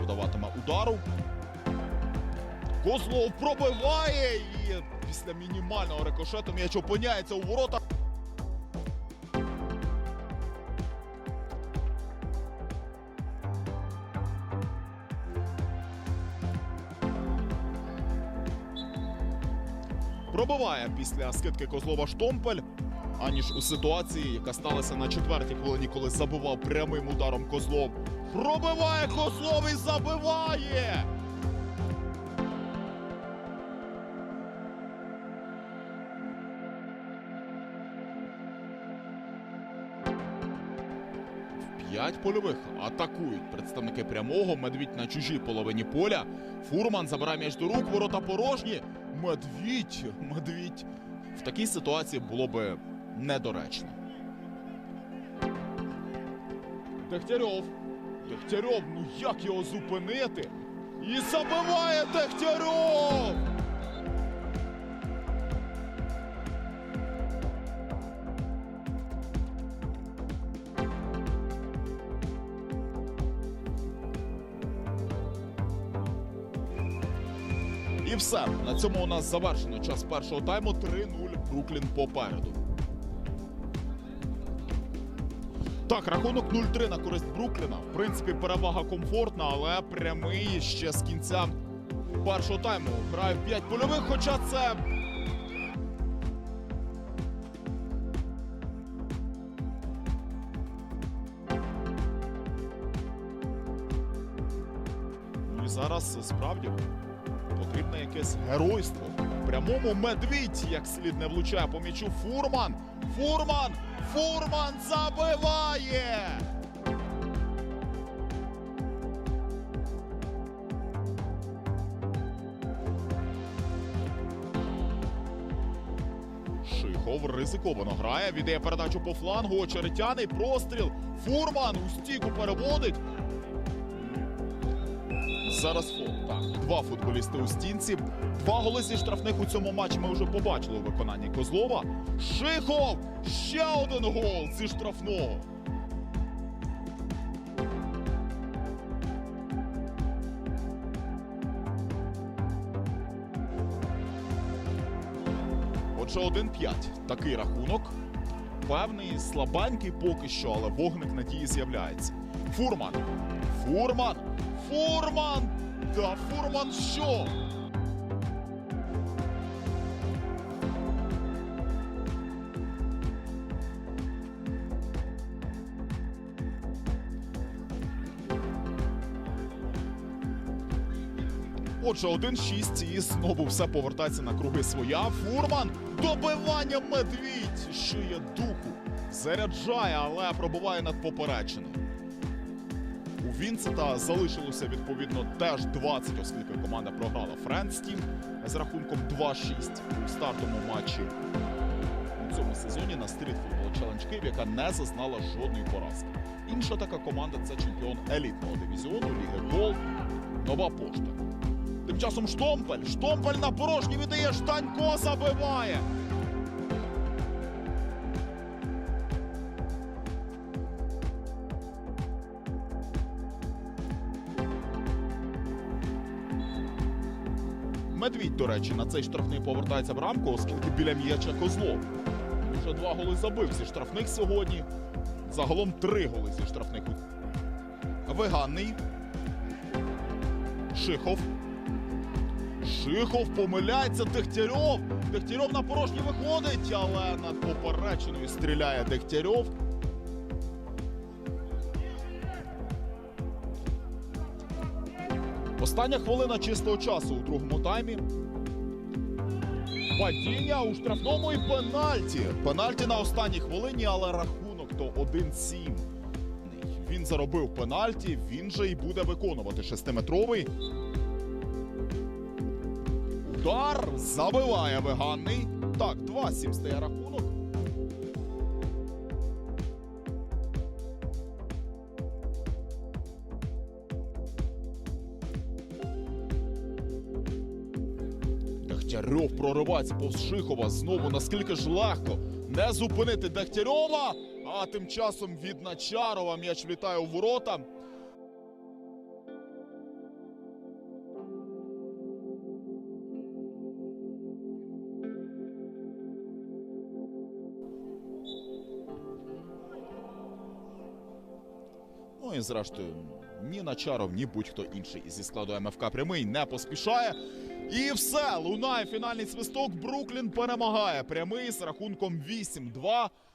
Завдаватиме удару. Козлов пробиває і після мінімального рикошету м'яч опиняється у воротах. Пробиває після скидки Козлова Штомпель, аніж у ситуації, яка сталася на четвертій хвилині, коли забивав прямим ударом Козлов. Пробиває Козлов і забиває! П'ять польових атакують представники прямого. Медвідь на чужій половині поля. Фурман забирає м'яч до рук, ворота порожні. Медвідь, медвідь. В такій ситуації було би недоречно. Дегтярьов. Дегтярьов, ну як його зупинити? І забиває Дегтярьов! І все. На цьому у нас завершено час першого тайму. 3-0 Бруклін попереду. Так, рахунок 0-3 на користь Брукліна. В принципі, перевага комфортна, але прямий ще з кінця першого тайму. Грає в 5 польових, хоча це. Ну і зараз справді потрібне якесь геройство. Прямому медвідь, як слід не влучає по м'ячу Фурман. Фурман! Фурман забиває! Шихов ризиковано грає, віддає передачу по флангу, очеретяний простріл. Фурман у стійку переводить. Зараз фол. Так, два футболісти у стінці. Два голи штрафних у цьому матчі ми вже побачили у виконанні Козлова. Шихов! Ще один гол зі штрафного. Отже, 1-5. Такий рахунок. Певний слабенький поки що, але вогник надії з'являється. Фурман. Фурман. Фурман! Та Фурман що? Отже, 1-6 і знову все повертається на круги своя. Фурман добивання медвідь шиє духу. Заряджає, але пробуває над поперечиною. У Вінцета залишилося відповідно теж 20, оскільки команда програла Френстім з рахунком 2-6 у стартовому матчі у цьому сезоні на стріт футбол Челендж Київ, яка не зазнала жодної поразки. Інша така команда це чемпіон елітного дивізіону Ліги Гол Нова Пошта. Тим часом Штомпель. Штомпель на порожній віддає Штанько забиває. Медвідь, до речі, на цей штрафний повертається в рамку, оскільки біля м'яча Козлов. Вже два голи забив зі штрафних сьогодні. Загалом три голи зі штрафних. Виганний. Шихов. Шихов помиляється Дегтярьов. Дегтярьов на порожній виходить, але над поперечиною стріляє Дегтярьов. Остання хвилина чистого часу у другому таймі. Падіння у штрафному і пенальті. Пенальті на останній хвилині, але рахунок то 1-7. Він заробив пенальті, він же і буде виконувати шестиметровий. Удар забиває веганний. Так, 2-7 стає рахунок. Дегтярьов проривається повз Шихова. Знову наскільки ж легко не зупинити Дегтярьова. А тим часом від Начарова м'яч влітає у ворота. Ну і зрештою, ні Начаров, ні будь-хто інший зі складу МФК прямий не поспішає. І все, лунає фінальний свисток. Бруклін перемагає прямий з рахунком 8-2.